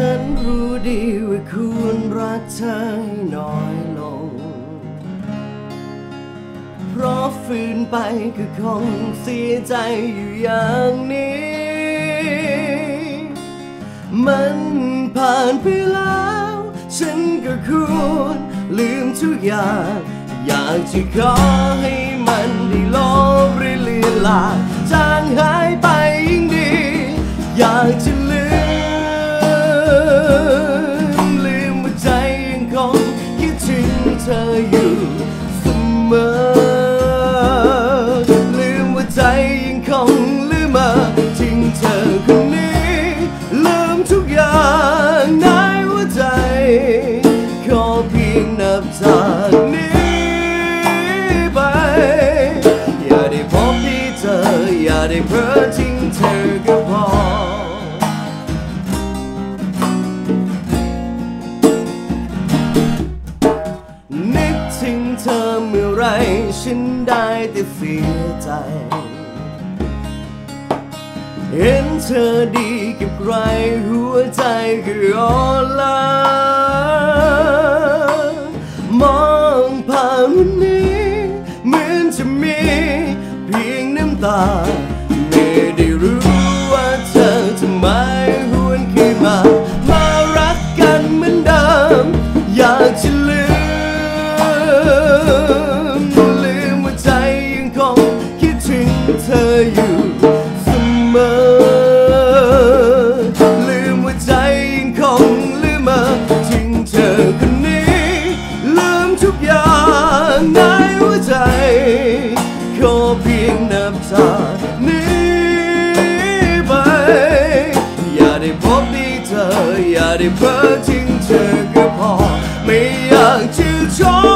ฉันรู้ดีว่าควรรักเธอให้น้อยลง เพราะฝืนไปก็คงเสียใจอยู่อย่างนี้ มันผ่านไปแล้ว ฉันก็ควรลืมทุกอย่าง อยากจะขอให้มันได้ลบหรือเลือนลาง คงลืมมาทิ้งเธอคนนี้ ลืมทุกอย่างในหัวใจ ขอเพียงนับจากนี้ไป อย่าได้พบที่เธอ อย่าได้เพ้อทิ้งเธอก็พอนึกถึงเธอเมื่อไร ฉันได้แต่เสียใจ เห็นเธอดีกับใครหัวใจคืออ่อนล้ามองผ่านวันนี้ เหมือนจะมีเพียงน้ำตา เธออย่าได้เพ้อทิ้งเธอก็พอ ไม่อยากจะทร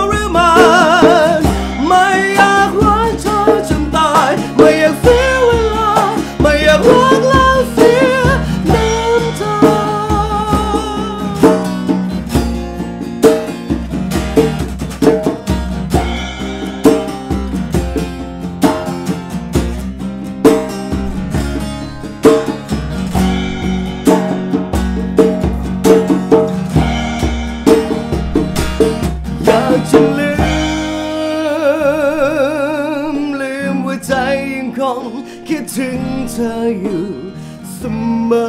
ยังคงคิดถึงเธออยู่เสมอ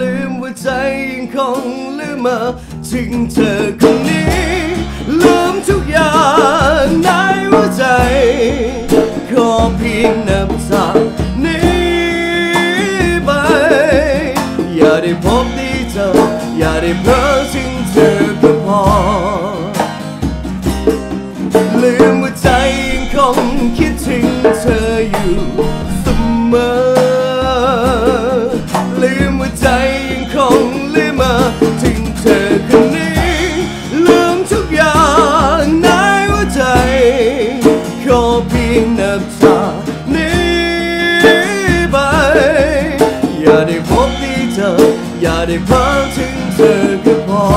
ลืมว่าใจยังคงลืมมาถึงเธอคนนี้ ลืมทุกอย่างในหัวใจขอเพียงนับจานี้ไป อย่าได้พบดีเธอ อย่าได้เพ้อถึงเธอก็พอ อยู่เสมอลืมว่าใจยังคงลืมมาถึงเธอคนนี้ลืมทุกอย่างในหัวใจขอเพียงนับจากนี้ไป อย่าได้พบดีเธอ อย่าได้พ้อถึงเธอก็พอ